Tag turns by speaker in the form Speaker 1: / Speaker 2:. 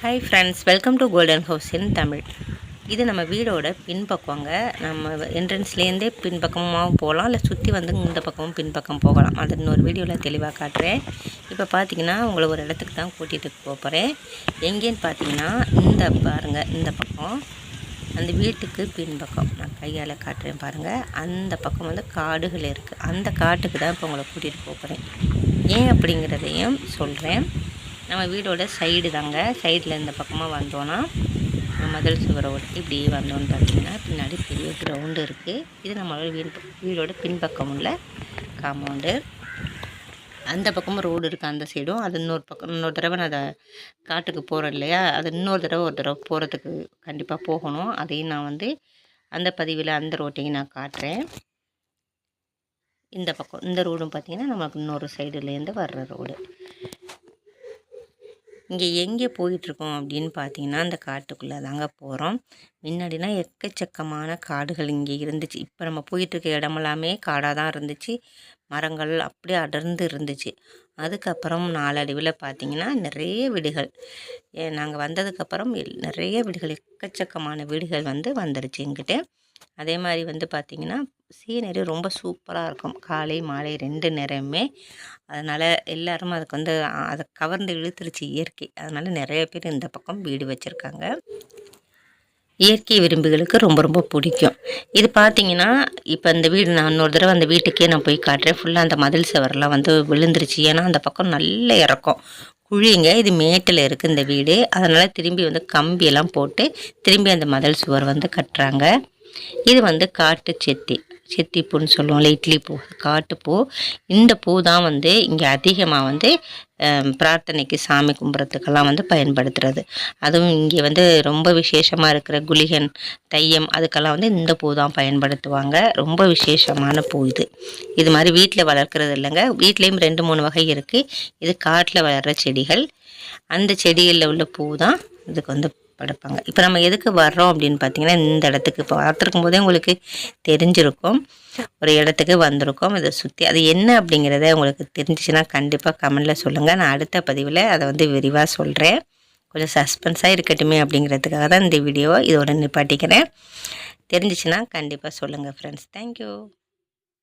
Speaker 1: Hi friends welcome to golden house in Tamil இது நம்ம வீடோட பின்பக்கங்க. நம்ம என்ட்ரன்ஸ்லேருந்தே பின்பக்கமாகவும் போகலாம். இல்லை சுற்றி வந்து இந்த பக்கமும் பின்பக்கம் போகலாம். அது இன்னொரு வீடியோவில் தெளிவாக காட்டுறேன். இப்போ பார்த்தீங்கன்னா உங்களை ஒரு இடத்துக்கு தான் கூட்டிகிட்டு போக போகிறேன் எங்கேன்னு பார்த்தீங்கன்னா இந்த பாருங்கள் இந்த பக்கம். அந்த வீட்டுக்கு பின்பக்கம். நான் கையால் காட்டுறேன் பாருங்கள் அந்த பக்கம் வந்து காடுகள் இருக்குது அந்த காட்டுக்கு தான் இப்போ உங்களை கூட்டிகிட்டு போக போகிறேன் ஏன் அப்படிங்கிறதையும் சொல்கிறேன் நம்ம வீடோட சைடு தாங்க. சைடில் இந்த பக்கமாக வந்தோன்னா மதில் சுவரை ஒட்டி இப்படி வந்தோன்னு பார்த்தீங்கன்னா பின்னாடி பெரிய கிரவுண்டு இருக்குது இது நம்மளோட வீடு வீடோட பின்பக்கம் உள்ள காம்பவுண்டு அந்த பக்கமும் ரோடு இருக்குது அந்த சைடும் அது இன்னொரு பக்கம் இன்னொரு தடவை நான் அதை காட்டுக்கு போகிறேன் இல்லையா? அது இன்னொரு தடவை ஒரு தடவை போகிறதுக்கு கண்டிப்பாக போகணும். அதையும் நான் வந்து அந்த பதிவில் அந்த ரோட்டையும் நான் காட்டுறேன். இந்த பக்கம் இந்த ரோடும் பார்த்திங்கன்னா நமக்கு இன்னொரு சைடுலேருந்து வர்ற ரோடு இங்கே எங்கே போயிட்டுருக்கோம் அப்படின்னு பார்த்தீங்கன்னா அந்த காட்டுக்குள்ளே தாங்க போகிறோம் முன்னாடினா எக்கச்சக்கமான காடுகள் இங்கே இருந்துச்சு. இப்போ நம்ம போயிட்டுருக்க இடமெல்லாமே காடாக தான் இருந்துச்சு. மரங்கள் அப்படியே அடர்ந்து இருந்துச்சு. அதுக்கப்புறம் நாளடைவில் பார்த்திங்கன்னா நிறைய வீடுகள். நாங்கள் வந்ததுக்கப்புறம் நிறைய வீடுகள் எக்கச்சக்கமான வீடுகள் வந்து வந்துடுச்சு எங்கிட்ட அதே மாதிரி வந்து பார்த்திங்கன்னா சீனரி ரொம்ப சூப்பராக இருக்கும். காலை மாலை ரெண்டு நேரமே. அதனால் எல்லோரும் அதுக்கு வந்து அதை கவர்ந்து இழுத்துருச்சு இயற்கை. அதனால் நிறைய பேர் இந்த பக்கம் வீடு வச்சுருக்காங்க. இயற்கை விரும்பிகளுக்கு ரொம்ப ரொம்ப பிடிக்கும். இது பார்த்தீங்கன்னா இப்போ இந்த வீடு நான் இன்னொரு தடவை அந்த வீட்டுக்கே நான் போய் காட்டுறேன். ஃபுல்லாக அந்த மதில் சவரெல்லாம் வந்து விழுந்துருச்சு. ஏன்னா அந்த பக்கம் நல்ல இறக்கம். குழிங்க இது மேட்டில் இருக்குது இந்த வீடு. அதனால் திரும்பி வந்து கம்பியெல்லாம் போட்டு திரும்பி அந்த மதில் சுவர் வந்து கட்டுறாங்க. இது வந்து காட்டு செத்தி செத்தி சொல்லுவோம்ல இட்லி பூ காட்டுப்பூ. இந்த பூ தான் வந்து இங்கே அதிகமாக வந்து பிரார்த்தனைக்கு சாமி கும்பிட்றதுக்கெல்லாம் வந்து பயன்படுத்துறது. அதுவும் இங்கே வந்து ரொம்ப விசேஷமாக இருக்கிற குளிகன் தையம் அதுக்கெல்லாம் வந்து இந்த பூ தான் பயன்படுத்துவாங்க. ரொம்ப விசேஷமான பூ இது. இது மாதிரி வீட்டில் வளர்க்குறது இல்லைங்க. வீட்லேயும் ரெண்டு மூணு வகை இருக்குது இது காட்டில் வளர்கிற செடிகள். அந்த செடிகளில் உள்ள பூ தான் இதுக்கு வந்து படைப்பாங்க. இப்போ நம்ம எதுக்கு வர்றோம் அப்படின்னு பார்த்தீங்கன்னா இந்த இடத்துக்கு இப்போ பார்த்துருக்கும் போதே உங்களுக்கு தெரிஞ்சிருக்கும். ஒரு இடத்துக்கு வந்திருக்கோம். இதை சுற்றி அது என்ன அப்படிங்கிறத உங்களுக்கு தெரிஞ்சிச்சுன்னா கண்டிப்பாக கமெண்டில் சொல்லுங்கள் நான் அடுத்த பதிவில் அதை வந்து விரிவாக சொல்கிறேன் கொஞ்சம் சஸ்பென்ஸாக இருக்கட்டுமே அப்படிங்கிறதுக்காக தான் இந்த வீடியோவை இதோட நிப்பாட்டிக்கிறேன். தெரிஞ்சிச்சுன்னா கண்டிப்பாக சொல்லுங்கள் ஃப்ரெண்ட்ஸ் தேங்க்யூ